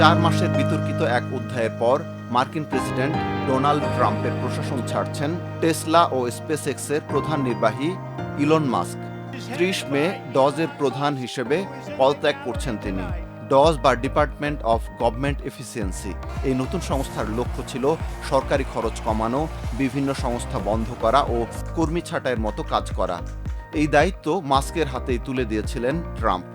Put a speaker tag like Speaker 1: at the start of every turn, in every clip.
Speaker 1: চার মাসের বিতর্কিত এক অধ্যায়ের পর মার্কিন প্রেসিডেন্ট ডোনাল্ড ট্রাম্পের প্রশাসন ছাড়ছেন টেসলা ও স্পেসএক্সের প্রধান নির্বাহী ইলন মাস্ক। ত্রিশ মে ডজের প্রধান হিসেবে পদত্যাগ করছেন তিনি। ডজ বা ডিপার্টমেন্ট অফ গভর্নমেন্ট এফিসিয়েন্সি। এই নতুন সংস্থার লক্ষ্য ছিল সরকারি খরচ কমানো, বিভিন্ন সংস্থা বন্ধ করা ও কর্মী ছাঁটাইয়ের মতো কাজ করা। এই দায়িত্ব মাস্কের হাতেই তুলে দিয়েছিলেন ট্রাম্প।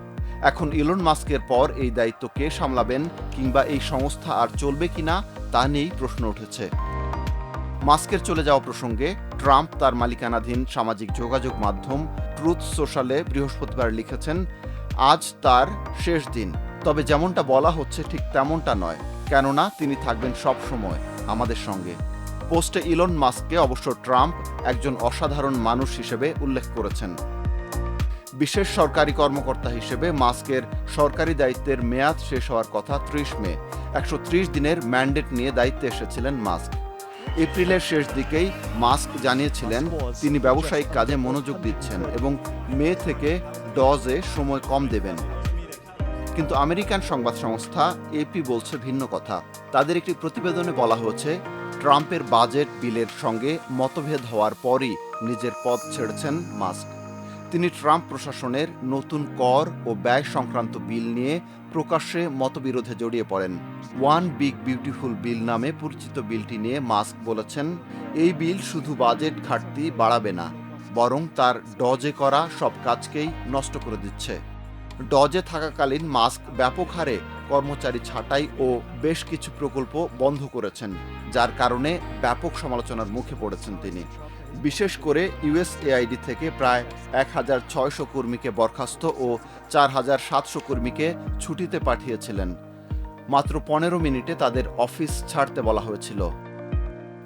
Speaker 1: এখন ইলন মাস্কের পর এই দায়িত্ব কে সামলাবেন কিংবা এই সংস্থা আর চলবে কিনা তা নিয়েই প্রশ্ন উঠেছে। মাস্কের চলে যাওয়া প্রসঙ্গে ট্রাম্প তার মালিকানাধীন সামাজিক যোগাযোগ মাধ্যম ট্রুথ সোশ্যালে বৃহস্পতিবার লিখেছেন, আজ তার শেষ দিন। তবে যেমনটা বলা হচ্ছে ঠিক তেমনটা নয়। কেননা তিনি থাকবেন সব সময় আমাদের সঙ্গে। পোস্টে ইলন মাস্ককে অবশ্য ট্রাম্প একজন অসাধারণ মানুষ হিসেবে উল্লেখ করেছেন। বিশেষ সরকারি কর্মকর্তা হিসেবে মাস্কের সরকারি দায়িত্বের মেয়াদ শেষ হওয়ার কথা ত্রিশ মে। একশো ত্রিশ দিনের ম্যান্ডেট নিয়ে দায়িত্বে এসেছিলেন মাস্ক। এপ্রিলের শেষ দিকেই মাস্ক জানিয়েছিলেন, তিনি ব্যবসায়িক কাজে মনোযোগ দিচ্ছেন এবং মে থেকে ডজে সময় কম দেবেন। কিন্তু আমেরিকান সংবাদ সংস্থা এপি বলছে ভিন্ন কথা। তাদের একটি প্রতিবেদনে বলা হয়েছে, ট্রাম্পের বাজেট বিলের সঙ্গে মতভেদ হওয়ার পরই নিজের পদ ছেড়েছেন মাস্ক। তিনি ট্রাম্প প্রশাসনের নতুন কর ও ব্যয় সংক্রান্ত বিল নিয়ে প্রকাশ্যে মতবিরোধে জড়িয়ে পড়েন। ওয়ান বিগ বিউটিফুল বিল নামে পরিচিত বিলটি নিয়ে মাস্ক বলেছেন, এই বিল শুধু বাজেট ঘাটতি বাড়াবে না, বরং তার ডজে করা সব কাজকেই নষ্ট করে দিচ্ছে। ডজে থাকাকালীন মাস্ক ব্যাপক হারে কর্মচারী ছাঁটাই ও বেশ কিছু প্রকল্প বন্ধ করেছেন, যার কারণে ব্যাপক সমালোচনার মুখে পড়েছেন তিনি। বিশেষ করে ইউএসএআইডি থেকে প্রায় এক হাজার ছয়শো কর্মীকে বরখাস্ত ও চার হাজার সাতশো কর্মীকে ছুটিতে পাঠিয়েছিলেন। মাত্র পনেরো মিনিটে তাদের অফিস ছাড়তে বলা হয়েছিল।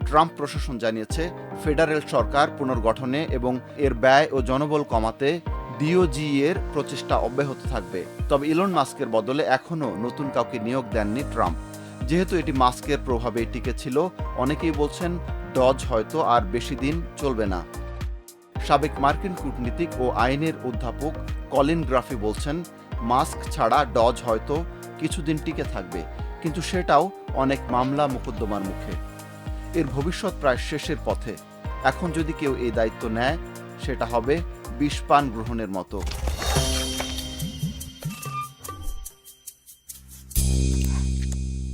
Speaker 1: ট্রাম্প প্রশাসন জানিয়েছে, ফেডারেল সরকার পুনর্গঠনে এবং এর ব্যয় ও জনবল কমাতে ডিওজি এর প্রচেষ্টা অব্যাহত থাকবে। তবে ইলন মাস্কের বদলে এখনও নতুন কাউকে নিয়োগ দেননি ট্রাম্প। যেহেতু এটি মাস্কের প্রভাবে টিকে ছিল অনেকেই বলছেন ডজ হয়তো আর বেশি দিন চলবে না। সাবেক মার্কিন কূটনীতিক ও আইনের অধ্যাপক কলিন গ্রাফি বলছেন, মাস্ক ছাড়া ডজ হয়তো কিছুদিন টিকে থাকবে, কিন্তু সেটাও অনেক মামলা মোকদ্দমার মুখে। এর ভবিষ্যৎ প্রায় শেষের পথে। এখন যদি কেউ এই দায়িত্ব নেয়, সেটা হবে বিষপান গ্রহণের মতো।